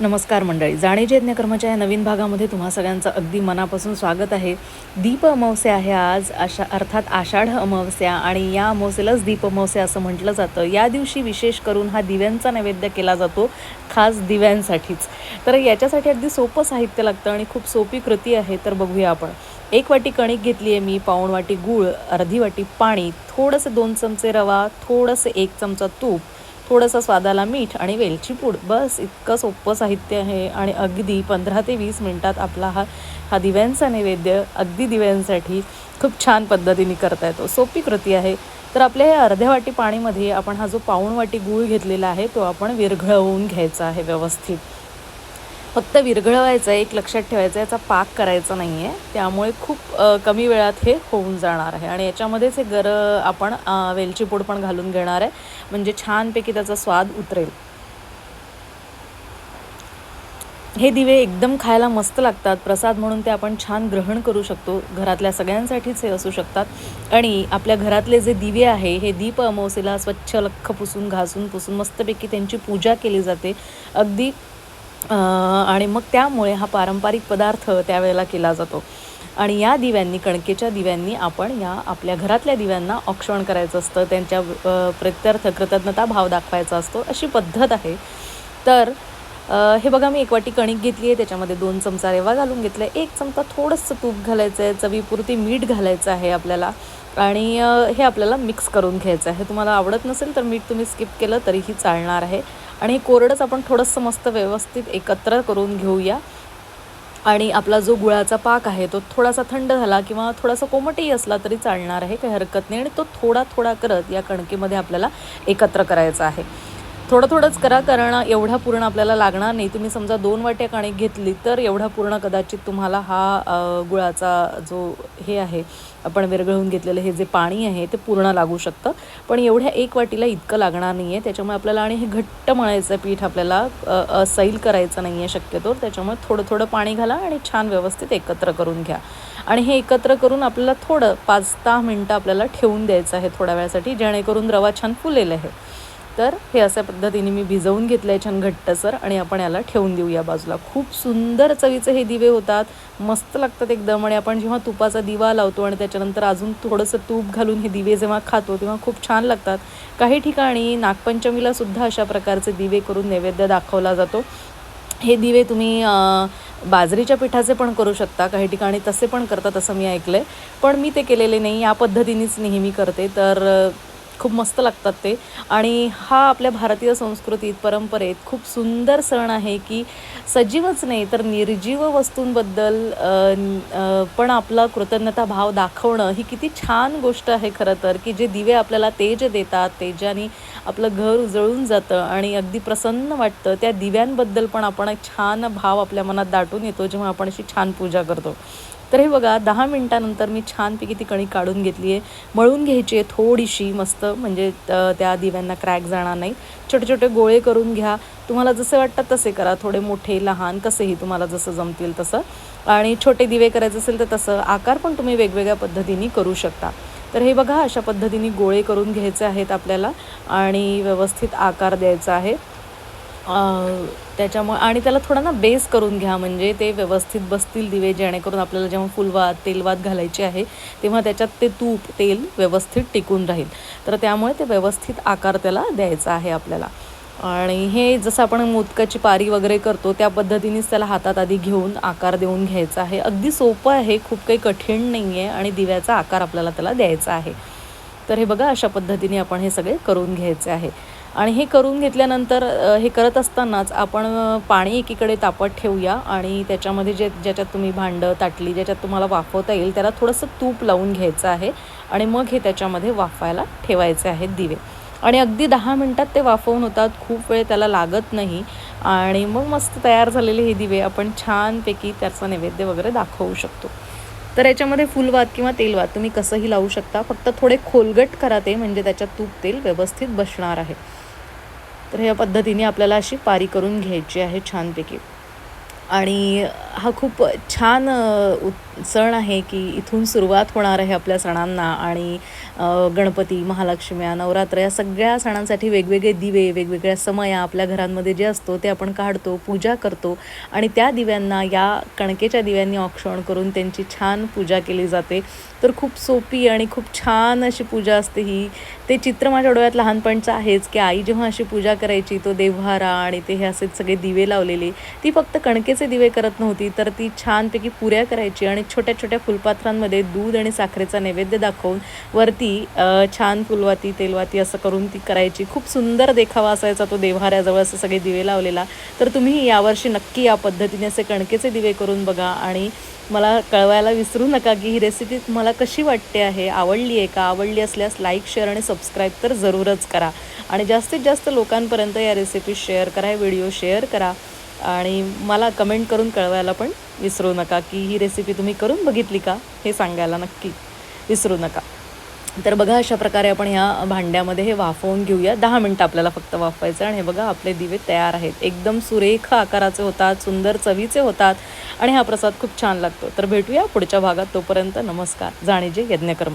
नमस्कार मंडळी. जाणीचे यज्ञकर्माच्या या नवीन भागामध्ये तुम्हा सगळ्यांचं अगदी मनापासून स्वागत आहे. दीप अमावस्या आहे आज आशा अर्थात आषाढ अमावस्या आणि या अमावस्येलाच दीप अमावस्या असं म्हटलं जातं. या दिवशी विशेष करून हा दिव्यांचा नैवेद्य केला जातो खास दिव्यांसाठीच. तर याच्यासाठी अगदी सोपं साहित्य लागतं आणि खूप सोपी कृती आहे तर बघूया आपण. एक वाटी कणिक घेतली आहे मी पाऊण वाटी गूळ अर्धी वाटी पाणी थोडंसं दोन चमचे रवा थोडंसं एक चमचा तूप थोडंसं स्वादाला मीठ आणि वेलची पूड. बस इतकं सोपं साहित्य आहे आणि अगदी पंधरा ते वीस मिनटात आपला हा हा दिव्यांचा नैवेद्य अगदी दिव्यांसाठी खूप छान पद्धतीने करता येतो. सोपी कृती आहे. तर आपल्या या अर्ध्या वाटी पाणीमध्ये आपण हा जो पाऊण वाटी गूळ घेतलेला आहे तो आपण विरघळवून घ्यायचा आहे व्यवस्थित. फक्त विरघळवायचं आहे एक लक्षात ठेवायचं आहे याचा पाक करायचा नाही आहे त्यामुळे खूप कमी वेळात हे होऊन जाणार आहे. आणि याच्यामध्येच हे गर आपण वेलचीपूड वेलची पूड पण घालून घेणार आहे. म्हणजे छानपैकी त्याचा स्वाद उतरेल. हे दिवे एकदम खायला मस्त लागतात. प्रसाद म्हणून ते आपण छान ग्रहण करू शकतो. घरातल्या सगळ्यांसाठीच हे असू शकतात. आणि आपल्या घरातले जे दिवे आहे हे दीप अमावसेला स्वच्छ लख्ख पुसून घासून पुसून मस्तपैकी त्यांची पूजा केली जाते. अगदी आणि मग त्यामुळे हा पारंपरिक पदार्थ त्यावेळेला केला जातो. आणि या दिव्यांनी कणकेच्या दिव्यांनी आपण या आपल्या घरातल्या दिव्यांना औक्षण करायचं असतं त्यांच्या प्रत्यर्थ कृतज्ञता भाव दाखवायचा असतो अशी पद्धत आहे. तर हे बघा मी एक वाटी कणिक घेतली आहे त्याच्यामध्ये दोन चमचा रेवा घालून घेतला आहे एक चमचा थोडंसं तूप घालायचं आहे चवीपुरती मीठ घालायचं आहे आपल्याला. आणि हे आपल्याला मिक्स करून घ्यायचं आहे. तुम्हाला आवडत नसेल तर मीठ तुम्ही स्किप केलं तरीही चालणार आहे. आणि हे कोरडंच आपण थोडंसं मस्त व्यवस्थित एकत्र करून घेऊया. आणि आपला जो गुळाचा पाक आहे तो थोडासा थंड झाला किंवा थोडासा कोमटही असला तरी चालणार आहे. काही हरकत नाही. आणि तो थोडा थोडा करत या कणकेमध्ये आपल्याला एकत्र करायचा आहे. थोडं थोडंच करा कारण एवढा पूर्ण आपल्याला लागणार नाही. तुम्ही समजा दोन वाट्या कणिक घेतली तर एवढा पूर्ण कदाचित तुम्हाला हा गुळाचा जो हे आहे आपण विरघळून घेतलेलं हे जे पाणी आहे ते पूर्ण लागू शकतं. पण एवढ्या एक वाटीला इतकं लागणार नाही आहे त्याच्यामुळे आपल्याला आणि हे घट्ट मळायचं पीठ आपल्याला सैल करायचं नाही आहे शक्यतो. त्याच्यामुळे थोडं थोडं पाणी घाला आणि छान व्यवस्थित एकत्र करून घ्या. आणि हे एकत्र करून आपल्याला थोडं पाच दहा मिनटं आपल्याला ठेवून द्यायचं आहे थोड्या वेळासाठी जेणेकरून रवा छान फुलेल आहे. तर हे अशा पद्धतीने मी भिजवून घेतलं आहे छान घट्टसर आणि आपण याला ठेवून देऊया बाजूला. खूप सुंदर चवीचे हे दिवे होतात मस्त लागतात एकदम आणि आपण जेव्हा तुपाचा दिवा लावतो आणि त्याच्यानंतर अजून थोडंसं तूप घालून हे दिवे जेव्हा खातो तेव्हा खूप छान लागतात. काही ठिकाणी नागपंचमीला सुद्धा अशा प्रकारचे दिवे करून नैवेद्य दाखवला जातो. हे दिवे तुम्ही बाजरीच्या पिठाचे पण करू शकता काही ठिकाणी तसे पण करतात असं मी ऐकलं आहे पण मी ते केलेले नाही या पद्धतीनेच नेहमी करते. तर खूप मस्त लागतात ते. आणि हा आपल्या भारतीय संस्कृतीत परंपरेत खूप सुंदर सण आहे की सजीवच नाही तर निर्जीव वस्तूंबद्दल पण आपला कृतज्ञता भाव दाखवणं ही किती छान गोष्ट आहे खरं तर की जे दिवे आपल्याला तेज देतात तेजाने आपलं घर उजळून जातं आणि अगदी प्रसन्न वाटतं. त्या दिव्यांबद्दल पण आपण एक छान भाव आपल्या मनात दाटून येतो जेव्हा आपण अशी छान पूजा करतो. तर हे बघा दहा मिनटानंतर मी छानपैकी ती कणिक काढून घेतली आहे. मळून घ्यायची आहे थोडीशी मस्त म्हणजे त- त्या दिव्यांना क्रॅक जाणार नाही. छोटे छोटे गोळे करून घ्या. तुम्हाला जसे वाटतात तसे करा. थोडे मोठे लहान कसेही तुम्हाला जसं जमतील तसं. आणि छोटे दिवे करायचे असेल तर तसं. आकार पण तुम्ही वेगवेगळ्या पद्धतीने करू शकता. तर हे बघा अशा पद्धतीने गोळे करून घ्यायचे आहेत आपल्याला. आणि व्यवस्थित आकार द्यायचा आहे. त्याच्यामुळे आणि त्याला थोडा ना बेस करून घ्या म्हणजे ते व्यवस्थित बसतील दिवे जेणेकरून आपल्याला जेव्हा फुलवात तेलवात घालायचे आहे तेव्हा त्याच्यात ते तूप तेल व्यवस्थित टिकून राहील. तर त्यामुळे ते व्यवस्थित आकार त्याला द्यायचा आहे आपल्याला. आणि हे जसं आपण मोदकाची पारी वगैरे करतो त्या पद्धतीनेच त्याला हातात आधी घेऊन आकार देऊन घ्यायचा आहे. अगदी सोपं आहे खूप काही कठीण नाही आहे आणि दिव्याचा आकार आपल्याला त्याला द्यायचा आहे. तर हे बघा अशा पद्धतीने आपण हे सगळे करून घ्यायचे आहे. आणि हे करून घेतल्यानंतर हे करत असतानाच आपण पाणी एकीकडे तापत ठेवूया आणि त्याच्यामध्ये जे ज्याच्यात तुम्ही भांडं ताटली ज्याच्यात तुम्हाला वाफवता येईल त्याला थोडंसं तूप लावून घ्यायचं आहे आणि मग हे त्याच्यामध्ये वाफायला ठेवायचे आहेत दिवे. आणि अगदी दहा मिनटात ते वाफवून होतात खूप वेळ त्याला लागत नाही आणि मग मस्त तयार झालेले हे दिवे आपण छानपैकी त्याचा नैवेद्य वगैरे दाखवू शकतो. तर याच्यामध्ये फुलवात किंवा तेलवात तुम्ही कसंही लावू शकता फक्त थोडे खोलगट करा ते म्हणजे त्याच्यात तूप तेल व्यवस्थित बसणार आहे. तर ह्या पद्धतीने आपल्याला अशी पारी करून घ्यायची आहे छानपैकी. आणि हा खूप छान सण आहे की इथून सुरुवात होणार आहे आपल्या सणांना आणि गणपती महालक्ष्म्या नवरात्र या सगळ्या सणांसाठी वेगवेगळे दिवे वेगवेगळ्या समया आपल्या घरांमध्ये जे असतो ते आपण काढतो पूजा करतो आणि त्या दिव्यांना या कणकेच्या दिव्यांनी औक्षण करून त्यांची छान पूजा केली जाते. तर खूप सोपी आणि खूप छान अशी पूजा असते ही. ते चित्र माझ्या डोळ्यात लहानपणचं आहेच की आई जेव्हा अशी पूजा करायची तो देव्हारा आणि ते हे असे सगळे दिवे लावलेले ती फक्त कणकेचे दिवे करत नव्हती तर ती छानपैकी पुऱ्या करायची आणि छोट्या छोट्या फुलपात्रांमध्ये दूध आणि साखरेचा नैवेद्य दाखवून वरती छान फुलवाती तेलवाती असं करून ती करायची. खूप सुंदर देखावा असायचा तो देव्हाऱ्याजवळ असं सगळे दिवे लावलेला. तर तुम्ही यावर्षी नक्की या पद्धतीने असे कणकेचे दिवे करून बघा आणि मला कळवायला विसरू नका की ही रेसिपी तुम्हाला कशी वाटते आहे आवडली आहे का? आवडली असल्यास लाईक शेअर आणि सबस्क्राईब तर जरूरच करा. आणि जास्तीत जास्त लोकांपर्यंत या रेसिपी शेअर करा हे व्हिडिओ शेअर करा. आणि मला कमेंट करून कळवायला पण विसरू नका की ही रेसिपी तुम्ही करून बघितली का हे सांगायला नक्की विसरू नका. तर बघा अशा प्रकारे आपण ह्या भांड्यामध्ये हे वाफवून घेऊया. दहा मिनटं आपल्याला फक्त वाफवायचं आणि हे बघा आपले दिवे तयार आहेत. एकदम सुरेख आकाराचे होतात सुंदर चवीचे होतात आणि हा प्रसाद खूप छान लागतो. तर भेटूया पुढच्या भागात. तोपर्यंत नमस्कार. जाणीजे यज्ञकर्म.